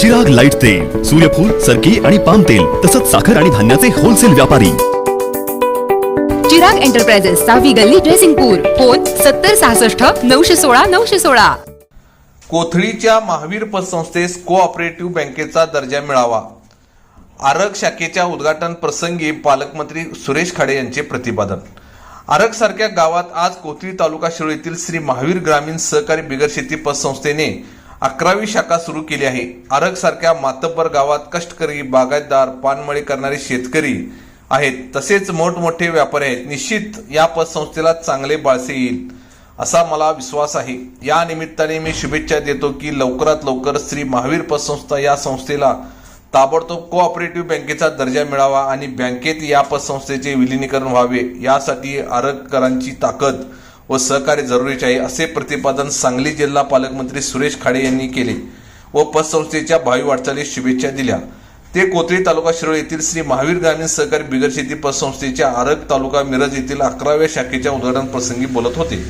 जग लाइट तेल सूर्यफूल सरकी आणि पाम तेल तसंच साखर आणि धान्याचे होलसेल व्यापारी. चिराग एंटरप्राइजेस सहावी गल्ली ड्रेसिंगपूर फोन सत्तर सहासष्ट नऊशे सोळा नऊशे सोळा. कोथळीच्या महावीर पतसंस्थेस कोऑपरेटिव्ह बँकेचा दर्जा मिळावा. आरग शाखेच्या उद्घाटन प्रसंगी पालकमंत्री सुरेश खाडे यांचे प्रतिपादन. आरग सारख्या गावात आज कोथळी तालुका शिरोळ येथील श्री महावीर ग्रामीण सहकारी बिगर शेती पतसंस्थेने अकरावी शाखा सुरू केली आहे. आरग सारख्या मातब्बर गावात कष्टकरी बागायतदार पानमळी करणारे शेतकरी आहेत. तसेच मोठमोठे व्यापारी आहेत. निश्चित या पतसंस्थेला चांगले बाळसे येईल असा मला विश्वास आहे. या निमित्ताने मी शुभेच्छा देतो की लवकरात लवकर श्री महावीर पतसंस्था या संस्थेला ताबडतोब कोऑपरेटिव्ह बँकेचा दर्जा मिळावा आणि बँकेत या पतसंस्थेचे विलिनीकरण व्हावे यासाठी आरगकरांची ताकद व सहकार्य जरुरीचे आहे असे प्रतिपादन सांगली जिल्हा पालकमंत्री सुरेश खाडे यांनी केले व पतसंस्थेच्या भावी वाटचालीस शुभेच्छा दिल्या. ते कोथळी तालुका शिरोळ येथील श्री महावीर ग्रामीण सहकारी बिगर शेती पतसंस्थेच्या आरग तालुका मिरज येथील अकराव्या शाखेच्या उद्घाटन प्रसंगी बोलत होते.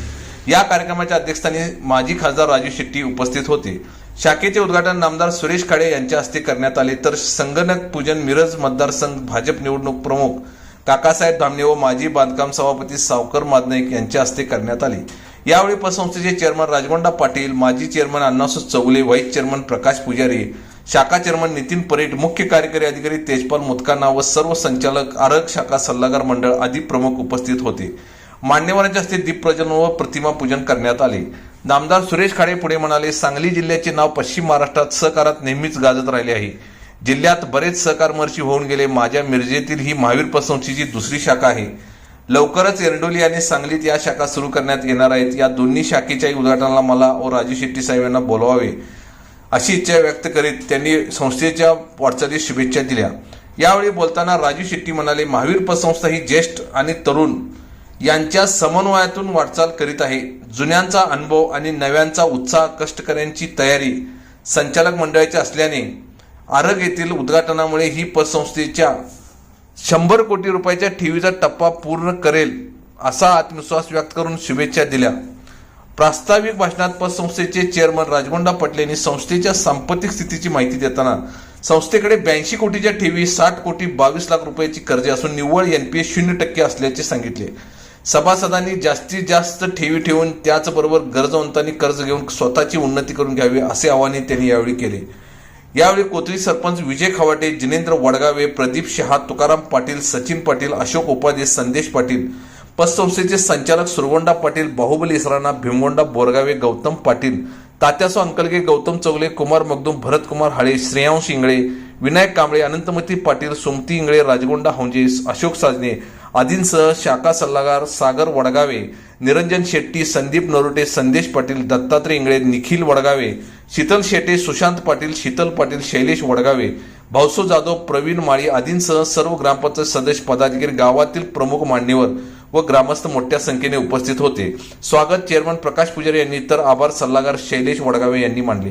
या कार्यक्रमाच्या अध्यक्षस्थानी माजी खासदार राजू शेट्टी उपस्थित होते. शाखेचे उद्घाटन नामदार सुरेश खाडे यांच्या हस्ते करण्यात आले. तर संगणक पूजन मिरज मतदारसंघ भाजप निवडणूक प्रमुख काकासाहेब धामणे व माजी बांधकाम सभापती सावकर मादनाईक यांच्या हस्ते करण्यात आले. यावेळी पतसंस्थेचे चेअरमन राजगोंडा पाटील माजी chairman Annasu Chaule vice chairman Prakash Pujari शाखा चेअरमन नितीन परेट मुख्य कार्यकारी अधिकारी तेजपाल मुतकाना व सर्व संचालक आरक शाखा सल्लागार मंडळ आदी प्रमुख उपस्थित होते. मान्यवरांच्या हस्ते दीपप्रज्वलन व प्रतिमा पूजन करण्यात आले. नामदार सुरेश खाडे पुढे म्हणाले सांगली जिल्ह्याचे नाव पश्चिम महाराष्ट्रात सहकारात नेहमीच गाजत राहिले आहे. जिल्ह्यात बरेच सहकारमर्षी होऊन गेले. माझ्या मिरजेतील ही महावीर पतसंस्थेची दुसरी शाखा आहे लवकरच एरडोली आणि सांगलीत या शाखा सुरू करण्यात येणार आहेत. या दोन्ही शाखेच्याही उद्घाटनाला मला व राजू शेट्टी साहेब यांना बोलवावे अशी इच्छा व्यक्त करीत त्यांनी संस्थेच्या वाटचालीस शुभेच्छा दिल्या. यावेळी बोलताना राजू शेट्टी म्हणाले महावीर पतसंस्था ही ज्येष्ठ आणि तरुण यांच्या समन्वयातून वाटचाल करीत आहे. जुन्यांचा अनुभव आणि नव्यांचा उत्साह कष्टकऱ्यांची तयारी संचालक मंडळाची असल्याने आरग येथील उद्घाटनामुळे ही पतसंस्थेच्या शंभर कोटी रुपयाच्या ठेवीचा टप्पा पूर्ण करेल असा आत्मविश्वास व्यक्त करून शुभेच्छा दिल्या. प्रास्ताविक भाषणात पतसंस्थेचे चेअरमन राजगोंडा पटले यांनी संस्थेच्या सांपत्तिक स्थितीची माहिती देताना संस्थेकडे ब्याऐंशी कोटीच्या ठेवी साठ कोटी बावीस लाख रुपयाची कर्जे असून निव्वळ एनपीए शून्य टक्के असल्याचे सांगितले. सभासदांनी जास्तीत जास्त ठेवी ठेवून त्याचबरोबर गरजवंतांनी कर्ज घेऊन स्वतःची उन्नती करून घ्यावी असे आवाहन त्यांनी यावेळी केले. यावेळी कोथळी सरपंच विजय खवाटे जिनेंद्र वडगावे प्रदीप शहा तुकाराम पाटील सचिन पाटील अशोक उपाध्ये संदेश पाटील पतसंस्थेचे संचालक सुरगोंडा पाटील बाहुबली इसराणा भीमगोंडा बोरगावे गौतम पाटील तात्यासो अंकलगे गौतम चौगले कुमार मगदूम भरतकुमार हाळे श्रेयांश इंगळे विनायक कांबळे अनंतमती पाटील सुमती इंगळे राजगोंडा हौंजे अशोक साजने आदींसह शाखा सल्लागार सागर वडगावे निरंजन शेट्टी संदीप नरोटे संदेश पाटील दत्तात्रय इंगळे निखिल वडगावे शीतल शेटे सुशांत पाटील शीतल पाटील शैलेश वडगावे भाऊसो जाधव प्रवीण माळी आदींसह सर्व ग्रामपंचायत सदस्य पदाधिकारी गावातील प्रमुख मान्यवर व ग्रामस्थ मोठ्या संख्येने उपस्थित होते. स्वागत चेअरमन प्रकाश पुजारी यांनी तर आभार सल्लागार शैलेश वडगावे यांनी मानले.